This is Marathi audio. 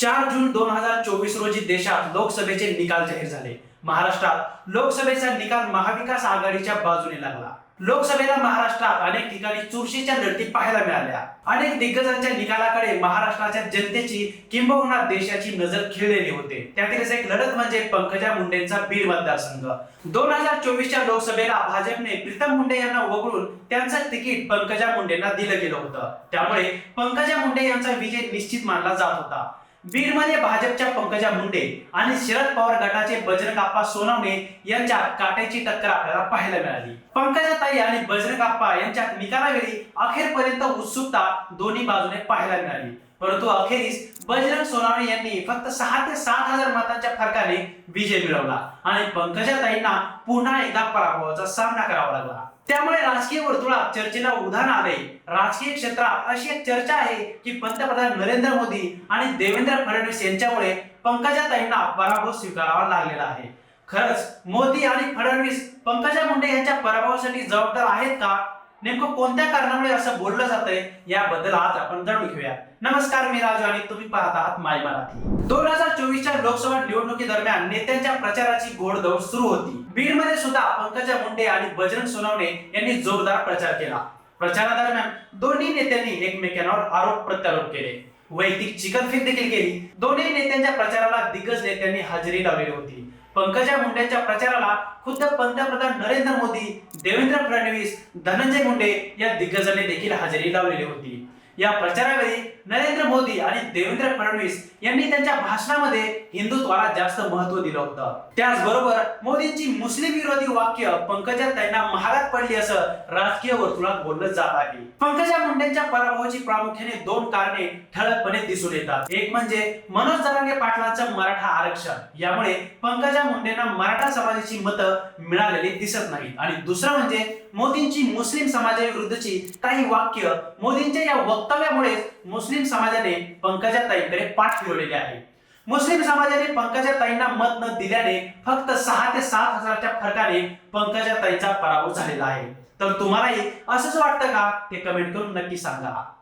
चार जून दोन हजार चोवीस रोजी देशात लोकसभेचे निकाल जाहीर झाले. महाराष्ट्रात लोकसभेचा निकाल महाविकास आघाडीच्या बाजूने लागला. लोकसभेला महाराष्ट्रात अनेक ठिकाणी चुरशीच्या लढती पाहायला मिळाल्या. अनेक दिग्गजांच्या निकालाकडे महाराष्ट्राच्या जनतेची किंबहुना देशाची नजर खिळलेली होते. त्यातीलच एक लढत म्हणजे पंकजा मुंडेंचा बीड मतदारसंघ. दोन हजार चोवीसच्या लोकसभेला भाजपने प्रीतम मुंडे यांना वगळून त्यांचं तिकीट पंकजा मुंडेंना दिलं गेलं होतं. त्यामुळे पंकजा मुंडे यांचा विजय निश्चित मानला जात होता. बीडमध्ये भाजपच्या पंकजा मुंडे आणि शरद पवार गटाचे बजरंगाप्पा सोनवणे यांच्या काट्याची टक्कर आपल्याला पाहायला मिळाली. पंकजा ताई आणि बजरंगाप्पा यांच्या निकालावेळी अखेरपर्यंत उत्सुकता दोन्ही बाजूने पाहायला मिळाली. परंतु अखेरीस बजरंग सोनावणे यांनी फक्त सहा ते सात हजार मतांच्या फरकाने विजय मिळवला. आणि पंकजाताईंना पुन्हा एकदा पराभवाचा सामना करावा लागला. त्यामुळे राजकीय वर्तुळात चर्चेला उधाण आले राजकीय क्षेत्रात अशी एक चर्चा आहे की पंतप्रधान नरेंद्र मोदी आणि देवेंद्र फडणवीस यांच्यामुळे पंकजाताईंना पराभव स्वीकारावा लागलेला आहे. खरंच मोदी आणि फडणवीस पंकजा मुंडे यांच्या पराभवासाठी जबाबदार आहेत का? नेमकं कोणत्या कारणामुळे असं बोललं जातंय याबद्दल आज आपण जाणून घेऊया. नमस्कार मी राजू आणि तुम्ही पाहत आहात माय मराठी. दोन हजार चोवीसच्या लोकसभा निवडणुकीदरम्यान नेत्यांच्या प्रचाराची घोडदौड सुरू होती. बीडमध्ये सुद्धा पंकजा मुंडे आणि बजरंग सोनवणे यांनी जोरदार प्रचार केला. प्रचारादरम्यान दोन्ही नेत्यांनी एकमेकांवर आरोप प्रत्यारोप केले. वैयक्तिक चिकनफिक देखील केली. दोन्ही नेत्यांच्या प्रचाराला दिग्गज नेत्यांनी हजेरी लावलेली होती. पंकजा मुंडेंच्या प्रचाराला खुद्द पंतप्रधान नरेंद्र मोदी देवेंद्र धनंजय मुंडे या दिग्गजांनी देखील हजेरी लावलेली होती. या प्रचारावेळी नरेंद्र मोदी आणि देवेंद्र फडणवीस यांनी त्यांच्या भाषणामध्ये हिंदुत्वाला जास्त महत्त्व दिलं होतं. त्याचबरोबर मोदींची मुस्लिम विरोधी वाक्य पंकजा त्यांना महागात पडली असं राजकीय वर्तुळात बोललं जात आहे. पंकजा मुंडेंच्या पराभवाची प्रामुख्याने दोन कारणे ठळकपणे दिसून येतात. एक म्हणजे मनोज जरांगे पाटलांचं मराठा आरक्षण. यामुळे पंकजा मुंडेंना मराठा समाजाची मतं मिळालेली दिसत नाहीत. आणि दुसरं म्हणजे मोदींची मुस्लिम समाजाविरुद्धची काही वाक्य मोदींच्या या वक्त वक्तव्यामुळेच मुस्लिम समाजाने पंकजा ताईंकडे पाठ फिरवलेले आहे. मुस्लिम समाजाने पंकजा ताईंना मत न दिल्याने फक्त सहा ते सात हजाराच्या फरकाने पंकजा ताईंचा पराभव झालेला आहे. तर तुम्हालाही असंच वाटतं का? ते कमेंट करून नक्की सांगा.